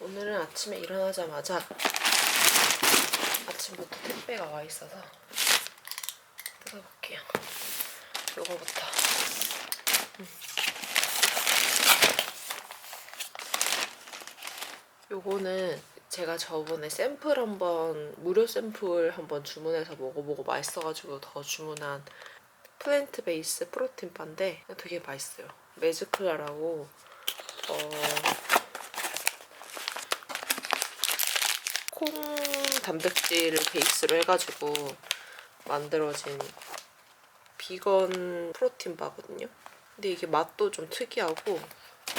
오늘은 아침에 일어나자마자 아침부터 택배가 와 있어서 뜯어볼게요. 요거부터. 음. 요거는 제가 저번에 샘플 한번 무료 샘플 한번 주문해서 먹어보고 맛있어가지고 더 주문한 플랜트 베이스 프로틴 바인데 되게 맛있어요. 메즈클라라고 어, 콩 단백질을 베이스로 해가지고 만들어진 비건 프로틴 바거든요. 근데 이게 맛도 좀 특이하고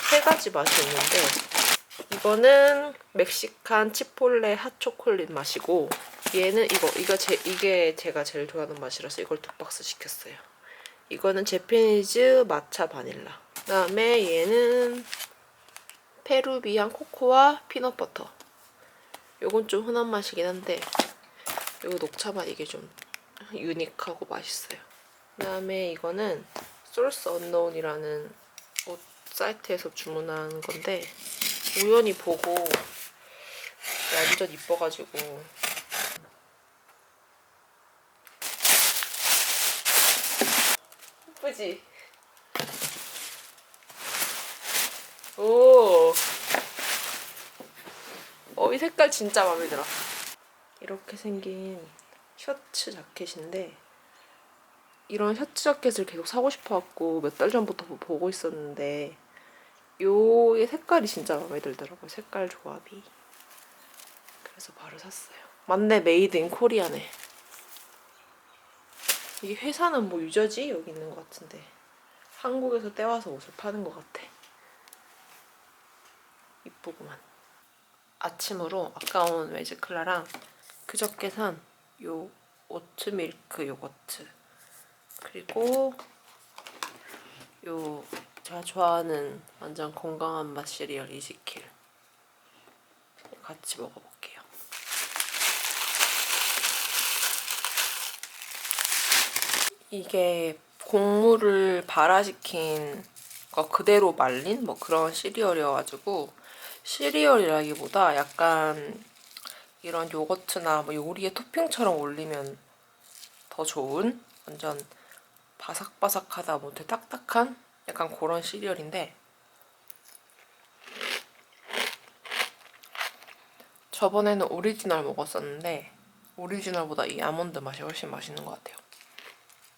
세 가지 맛이 있는데 이거는 멕시칸 치폴레 핫초콜릿 맛이고 얘는 이거 이거 제 이게 제가 제일 좋아하는 맛이라서 이걸 두 박스 시켰어요. 이거는 제페니즈 마차 바닐라. 그 다음에 얘는 페루비안 코코아 피넛버터. 요건 좀 흔한 맛이긴 한데 요거 녹차 맛 이게 좀 유니크하고 맛있어요. 그 다음에 이거는 소스 언노운이라는 옷 사이트에서 주문한 건데 우연히 보고 완전 이뻐가지고 이쁘지? 오. 어, 이 색깔 진짜 마음에 들어. 이렇게 생긴 셔츠 자켓인데 이런 셔츠 자켓을 계속 사고 싶어갖고 몇 달 전부터 보고 있었는데 요의 색깔이 진짜 마음에 들더라고요. 색깔 조합이. 그래서 바로 샀어요. 맞네, 메이드 인 코리아네. 이게 회사는 뭐 유저지? 여기 있는 것 같은데. 한국에서 떼와서 옷을 파는 것 같아. 이쁘구만. 아침으로 아까운 웨즈클라랑 그저께 산 요 오트밀크 요거트 그리고 요 제가 좋아하는 완전 건강한 맛 시리얼 이지킬 같이 먹어볼게요. 이게 곡물을 발화시킨 거 그대로 말린 뭐 그런 시리얼이어가지고 시리얼이라기보다 약간 이런 요거트나 뭐 요리에 토핑처럼 올리면 더 좋은 완전 바삭바삭하다 못해 딱딱한 약간 그런 시리얼인데 저번에는 오리지널 먹었었는데 오리지널보다 이 아몬드 맛이 훨씬 맛있는 것 같아요.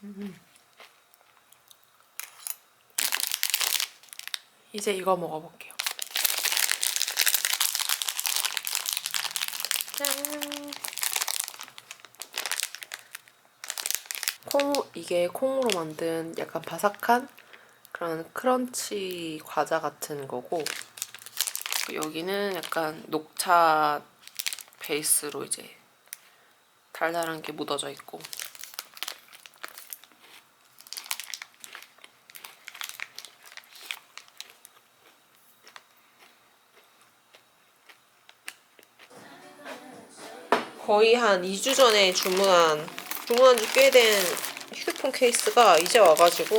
음. 이제 이거 먹어볼게요. 짠. 콩 이게 콩으로 만든 약간 바삭한 그런 크런치 과자 같은 거고 여기는 약간 녹차 베이스로 이제 달달한 게 묻어져 있고 거의 한 2주 전에 주문한 주문한 지 꽤 된 휴대폰 케이스가 이제 와가지고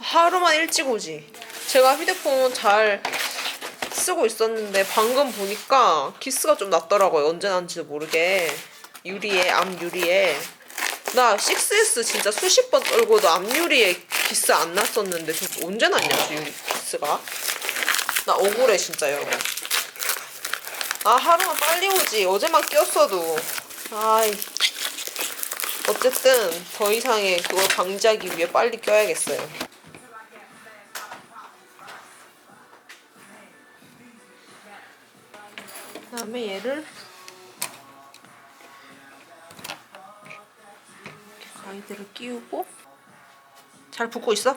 하루만 일찍 오지. 제가 휴대폰 잘 쓰고 있었는데 방금 보니까 기스가 좀 났더라고요. 언제 난지도 모르게. 유리에, 앞 유리에. 나 6S 진짜 수십 번 떨고도 앞 유리에 기스 안 났었는데 저 언제 났냐, 저 유리 기스가. 나 억울해, 진짜 여러분. 아, 하루만 빨리 오지. 어제만 꼈어도. 아이. 어쨌든 더 이상의 그걸 방지하기 위해 빨리 껴야겠어요. 그 다음에 얘를 이렇게 가이드를 끼우고 잘 붙고 있어?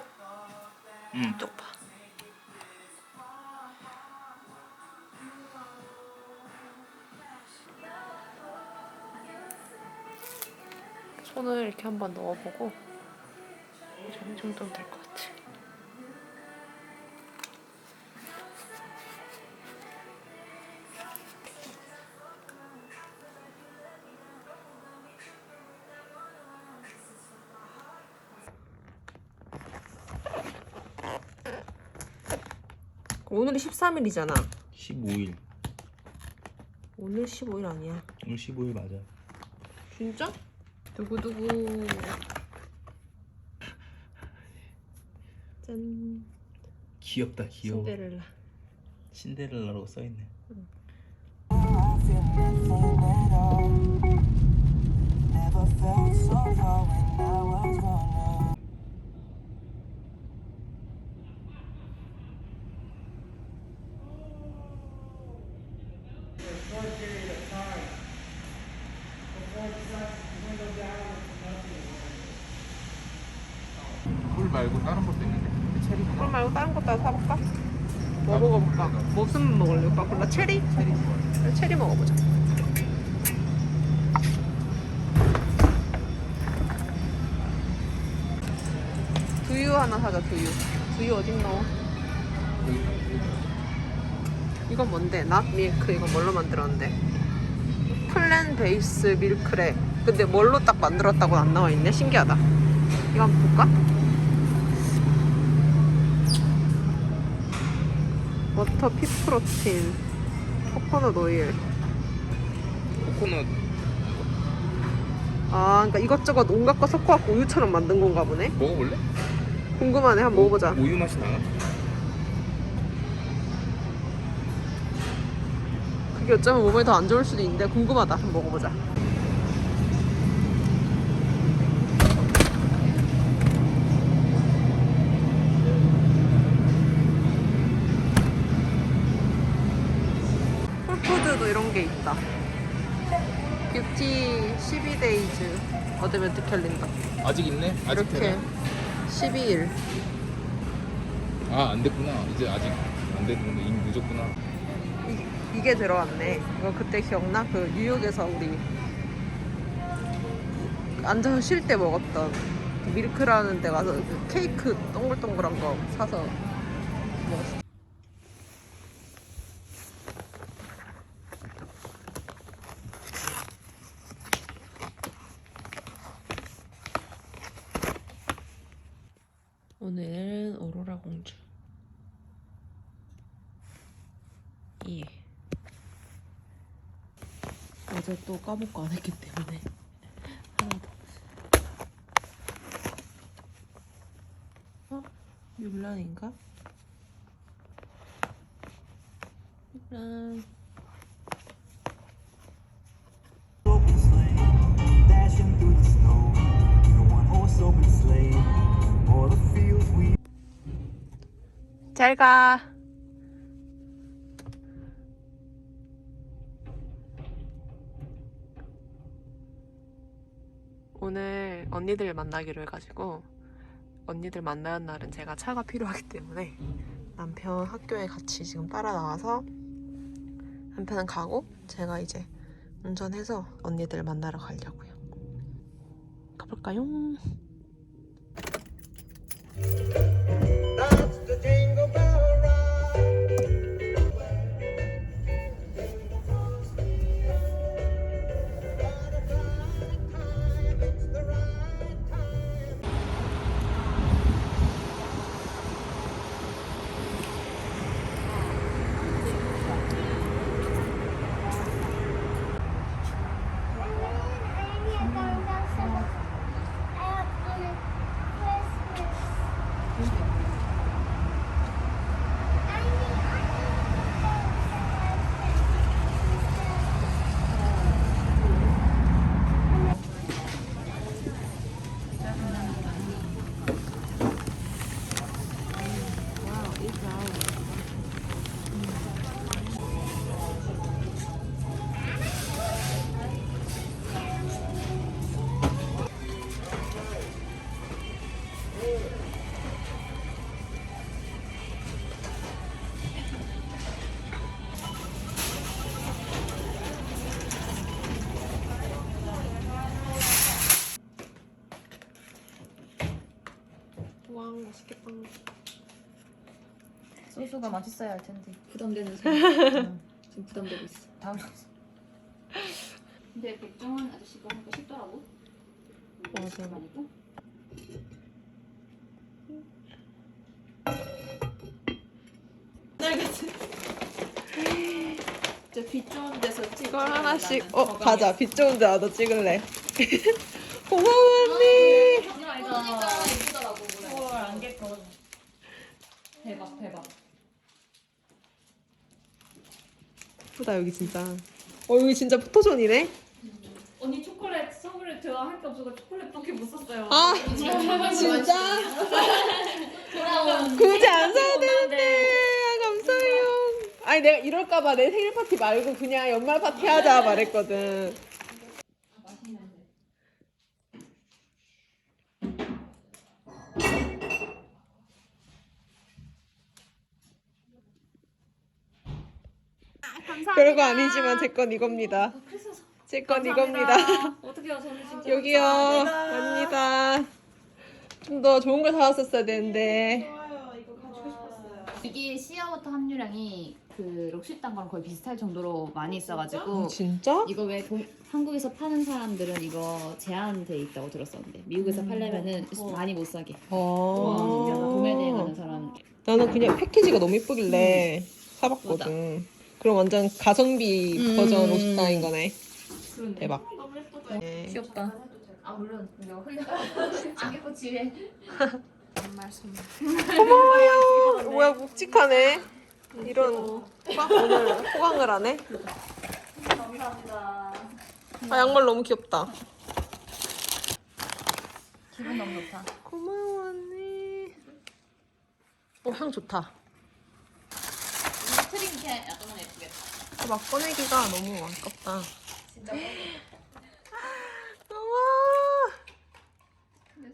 응. 쪽 봐. 손을 이렇게 한번 넣어보고 이 정도면 될 것 같아. 오늘이 13일이잖아. 15일. 오늘 15일 아니야. 오늘 15일 맞아. 진짜? 두구두구. 짠. 귀엽다 귀여워. 신데렐라. 신데렐라라고 써있네. Never felt so raw when I was running. 꿀 말고 다른 것도 있는데. 체리 그럼 말고 다른 것도 하나 사볼까? 뭐 먹어볼까? 무슨 먹을래? 오빠 골라 체리? 체리. 그래, 체리 먹어보자. 두유 하나 사자 두유. 두유 어딨노? 이건 뭔데? 낫 밀크 이거 뭘로 만들었는데? 플랜 베이스 밀크래. 근데 뭘로 딱 만들었다고 안 나와 있네. 신기하다. 이거 한번 볼까? 워터 피프로틴, 코코넛 오일. 코코넛 아, 그러니까 이것저것 온갖 거 섞어갖고 우유처럼 만든 건가 보네. 먹어볼래? 궁금하네. 한번 먹어보자. 우, 유 맛이 나나? 그게 어쩌면 몸에 더 안 좋을 수도 있는데 궁금하다. 한번 먹어보자. 푸드도 이런 게 있다. 뷰티 12데이즈 어드벤트 캘린더. 아직 있네? 아직 이렇게 되네? 12일. 아, 안 됐구나. 이제 아직 안 됐는데 이미 늦었구나. 이, 게 들어왔네. 이거 그때 기억나? 그 뉴욕에서 우리 앉아서 쉴 때 먹었던 그 밀크라는 데 가서 그 케이크 동글동글한 거 사서 먹었어. 오늘은 오로라 공주. 예. 어제 또 까먹고 안 했기 때문에 하나 더. 어? 뮬란인가? 뮬란. Open sleigh, 오늘 언니들 만나기로 해가지고 언니들 만나는 날은 제가 차가 필요하기 때문에 남편 학교에 같이 지금 따라 나와서 남편은 가고 제가 이제 운전해서 언니들 만나러 가려고요. 가볼까요? 소스가 맛있어야 할 텐데. 부담되는 사람 응, 지금 부담되고 있어. 다음 근데 백종원 아저씨가 하니까 쉽더라고. 맞아. 아니고 옛날 같은. 저빛 좋은 데서 찍. 이걸 하나씩. 어 가자. 빛 좋은 데 나도 찍을래. 고마워 언니. 그러니까 예쁘더라고 그래. 헐 안개꺼. 대박 대박. 예쁘다 여기 진짜. 어 여기 진짜 포토존이네? 언니 초콜릿 선물에 제가 할 게 없어서 초콜릿 밖에 못 샀어요. 아 진짜? 굳이 안 사야 되는데. 아, 감사해요. 아니 내가 이럴까봐 내 생일 파티 말고 그냥 연말 파티 하자 말했거든 별거 아니지만 제 건 이겁니다. 제 건 이겁니다. 어떻게요? 저는 진짜 여기요. 갑니다. 좀 더 좋은 걸 사왔었어야 되는데. 이게 시어워터 함유량이 그 록시땅 거랑 거의 비슷할 정도로 많이 있어가지고 진짜? 이거 왜 도- 한국에서 파는 사람들은 이거 제한돼 있다고 들었었는데 미국에서 팔려면은 많이 못 사게. 어. 도매 대행하는 사람. 나는 그냥 패키지가 너무 예쁘길래 사봤거든. 그럼 완전 가성비 음. 버전 로스타인 거네. 대박. 네. 귀엽다. 아 물론 이거 흘려 안개꽃 집에 고마워요. 뭐야 묵직하네. 이런 호강, 오늘 호강을 하네. 감사합니다. 아 양말 너무 귀엽다. 기분 너무 좋다 고마워 언니. 어향 좋다. 트림 이렇게 약간 예쁘겠다 막 꺼내기가 너무 아깝다.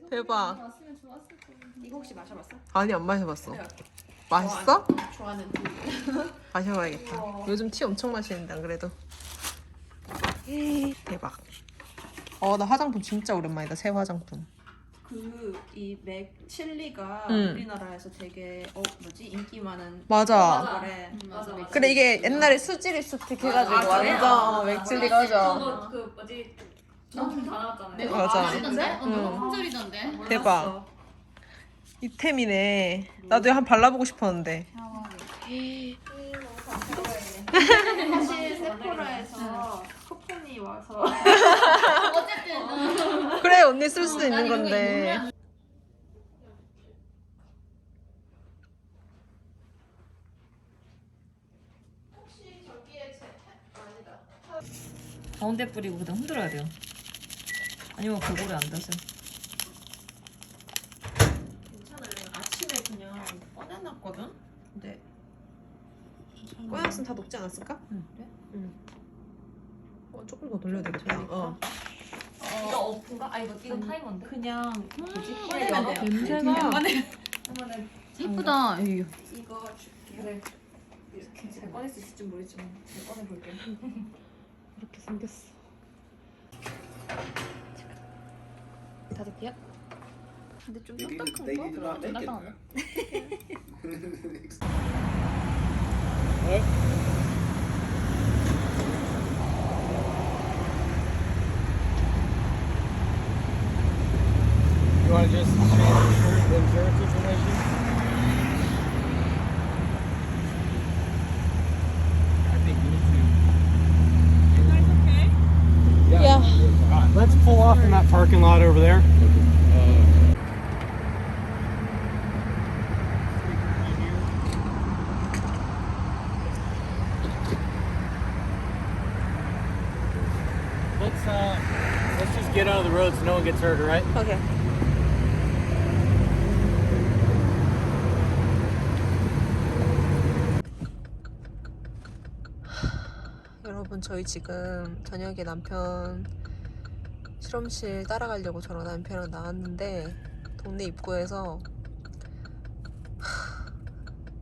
대박. 왔으면 좋았을 텐데 이거 혹시 마셔봤어? 아니 안 마셔봤어. 맛있어? 좋아하는 마셔봐야겠다. 요즘 티 엄청 마시는데 안 그래도. 대박. 어 나 화장품 진짜 오랜만이다 새 화장품. 그 이 맥 칠리가 응. 우리나라에서 되게 어 뭐지 인기 많은 맞아. 거래. 맞아 맞아 근데 이게 옛날에 수지 립스틱 해가지고 아, 그래요? 완전 맥칠리가 하죠. 저도 그 뭐지 전품 다 나왔잖아요. 맞아. 아시던데? 어, 응. 너무 품절이던데 대박. 이템이네. 나도 한 발라보고 싶었는데. 사실 세포라에서 쿠폰이 와서 어쨌든 그래 언니 쓸수 있는 건데. 가운데 뿌리고 그다음 흔들어야 돼요. 아니면 골고루 앉아서. 괜찮아요. 아침에 그냥 꺼내놨거든. 근데 꼬야스는 다 녹지 않았을까? 응. 응. 어 조금 더 돌려야 되겠다. 어. 이거 어프가? 아 이거 이거 타이머인데. 그냥 뭐지? 꺼내면 돼. 냄새가. 한번은 이쁘다 이거 이거 줄게. 그래. 이렇게 잘 꺼낼 수 있을지 모르지만 잘 꺼내 볼게. 이렇게 생겼어. 다섯 개야? 근데 좀 딱딱한 거? it. 딱딱하 다. You want to just change the insurance information? I think we need to. Yeah. Yeah. Let's pull off in that parking lot over there. Get out of the road so no one gets hurt, all right? 오케이. 여러분 저희 지금 저녁에 남편 실험실 따라가려고 저랑 남편이랑 나왔는데 동네 입구에서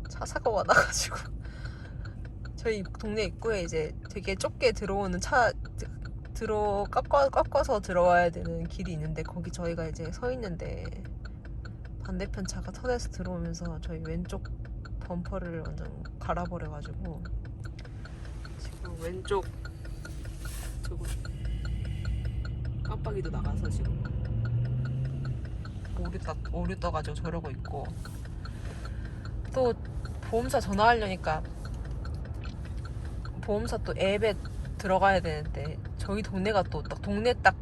차 사고가 나가지고 저희 동네 입구에 이제 되게 좁게 들어오는 차 들어 깎아, 깎아서 들어와야 되는 길이 있는데 거기 저희가 이제 서 있는데 반대편 차가 터져서 들어오면서 저희 왼쪽 범퍼를 완전 갈아버려가지고 지금 왼쪽 저거 깜빡이도 나가서 지금 오류, 떠, 오류 떠가지고 저러고 있고. 또 보험사 전화하려니까 보험사 또 앱에 들어가야 되는데 저희 동네가 또 딱 동네 딱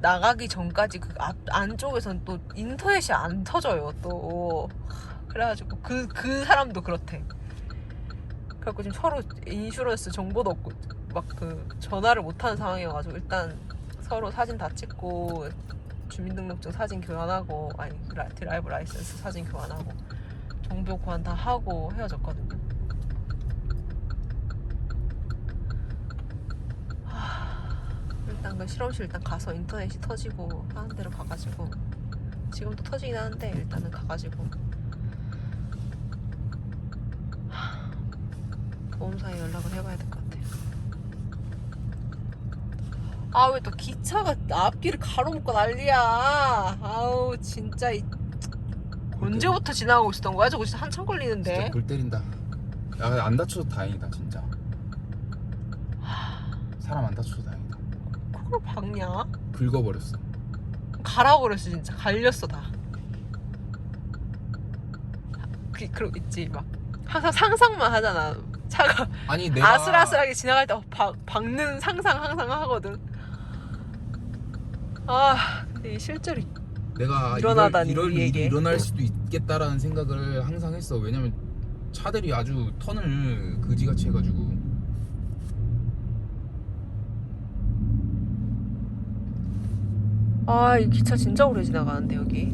나가기 전까지 그 앞 안쪽에선 또 인터넷이 안 터져요 또 그래가지고 그 그 사람도 그렇대 그래갖고 지금 서로 인슈런스 정보도 없고 막 그 전화를 못하는 상황이어가지고 일단 서로 사진 다 찍고 주민등록증 사진 교환하고 아니 드라- 드라이브 라이센스 사진 교환하고 정보 교환 다 하고 헤어졌거든요. 하, 일단 그 실험실 일단 가서 인터넷이 터지고 하는 대로 가가지고 지금도 터지긴 하는데 일단은 가가지고 하, 보험사에 연락을 해봐야 될 것 같아요. 아 왜 또 기차가 앞길을 가로막고 난리야 아우 진짜 이... 언제부터 지나가고 있었던 거야 저거 진짜 한참 걸리는데 진짜 골 때린다. 야, 안 다쳐서 다행이다, 진짜. 사람 안 다쳐서 다행 그걸 박냐 긁어버렸어. 갈아버렸어 진짜 갈렸어 다 그, 그러고 있지 막 항상 상상만 하잖아 차가 아니, 내가. 아슬아슬하게 지나갈 때 어, 박, 박는 상상 항상 하거든 아 근데 이 실제로 내가 일어나다니, 이럴, 이럴. 일이 일어날 수도 있겠다라는 생각을 항상 했어. 왜냐면 차들이 아주 턴을 그지같이 해가지고. 아 이 기차 진짜 오래 지나가는데 여기